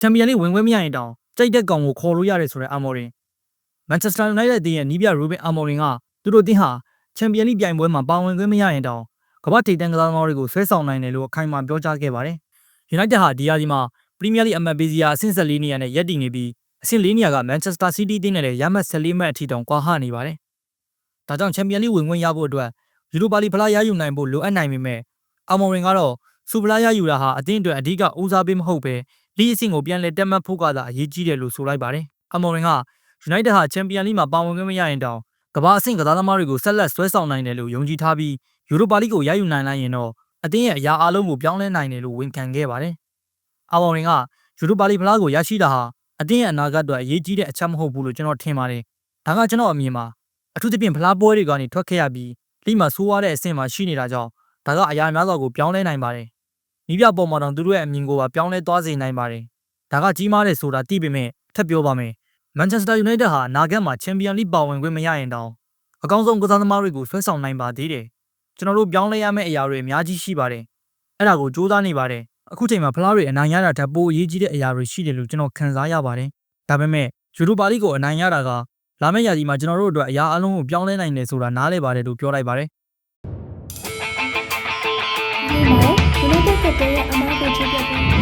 ချန်ပီယံလိဝင်ခွင့်မရရင်တောင်ကြိုက်တဲ့ကောင်ကိုခေါ်လို့ရတယ်ဆိုတဲ့အာမော်ရင်မန်ချက်စတာယူနိုက်တက်အသင်းရဲ့နီးပြရူဘင်အာမော်ရင်ကသူတို့အသင်းဟာချန်ပီယံလိပြိုင်ပွဲမှာပါဝင်ခွင့်မရရင်တောင်ကမ္ဘာထိပ်တန်းကစားသမားတွေကိုဆွဲဆောင်နိုင်တယ်လို့အခိုင်အမာပြောကြားခဲ့ပါတယ်။ United ဟာဒီယာဒီမှာပရီးမီးယားလိအမတ်ပေးစရာအဆင့်14နေရာနဲ့ရပ်တည်နေပြီးအဆင့်4နေရာကမန်ချက်စတာစီးတီးအသင်းနဲ့လည်းရမှတ်14မှတ်အထိတောင်ကွာဟနေပါတယ်။ဒါကြောင့်ချန်ပီယံလိဝင်ခွင့်ရဖို့အတွက်ယူရိုပါလီဖလားရယူနိုင်ဖို့လိုအပ်နိုင်ပေမဲ့အာမော်ရင်ကတော့စူပလာရယူတာဟာအသင်းအတွက်အဓိကဦးစားပေးမဟုတ်ပဲ လိအဆင့်ကိုပြန်လည်တက်မှတ်ဖို့ကသာအရေးကြီးတယ်လို့ဆိုလိုက်ပါတယ်။အာမော်ရင်ကယူနိုက်တက်ဟာချန်ပီယံလိမှာပါဝင်ခွင့်မရရင်တောင်ကမ္ဘာအဆင့်ကစားသမားတွေကိုဆက်လက်ဆွဲဆောင်နိုင်တယ်လို့ယုံကြည်ထားပြီးယူရိုပါလိကိုရယူနိုင်လိုက်ရင်တော့အသင်းရဲ့အရာအလုံးကိုပြောင်းလဲနိုင်တယ်လို့ဝန်ခံခဲ့ပါတယ်။အာမော်ရင်ကယူရိုပါလိဖလားကိုရရှိတာဟာအသင်းရဲ့အနာဂတ်အတွက်အရေးကြီးတဲ့အချက်မဟုတ်ဘူးလို့ကျွန်တော်ထင်ပါတယ်။ဒါကကျွန်တော်အမြင်ပါအထူးသဖြင့်ဖလားပွဲတွေကနေထွက်ခဲ့ရပြီးလိမှာဆိုးရတဲ့အဆင့်မှာရှိနေတာကြောင့်ဒါကအရာများစွာကိုပြောင်းလဲနိုင်ပါတယ်။ နီးပြပေါ်မှာတော့သူတို့ရဲ့အမြင်ကိုပါပြောင်းလဲသွားစေနိုင်ပါတယ်။ဒါကကြီးမားတယ်ဆိုတာသိပေမဲ့ထပ်ပြောပါမယ်။မန်ချက်စတာယူနိုက်တက်ဟာအနာဂတ်မှာချန်ပီယံလိပါဝင်ခွင့်မရရင်တောင်အကောင်းဆုံးကစားသမားတွေကိုဆွဲဆောင်နိုင်ပါသေးတယ်။ကျွန်တော်တို့ပြောင်းလဲရမယ့်အရာတွေအများကြီးရှိပါတယ်။အဲ့ဒါကိုစူးစမ်းနေပါတယ်။အခုချိန်မှာဖလားတွေအနိုင်ရတာထပ်ပိုအရေးကြီးတဲ့အရာတွေရှိတယ်လို့ကျွန်တော်ခံစားရပါတယ်။ဒါပေမဲ့ယူရိုပါလိကိုအနိုင်ရတာကလာမယ့်ရာသီမှာကျွန်တော်တို့အတွက်အရာအလုံးကိုပြောင်းလဲနိုင်တယ်ဆိုတာနားလည်ပါတယ်လို့ပြောလိုက်ပါတယ် करते हैं अमर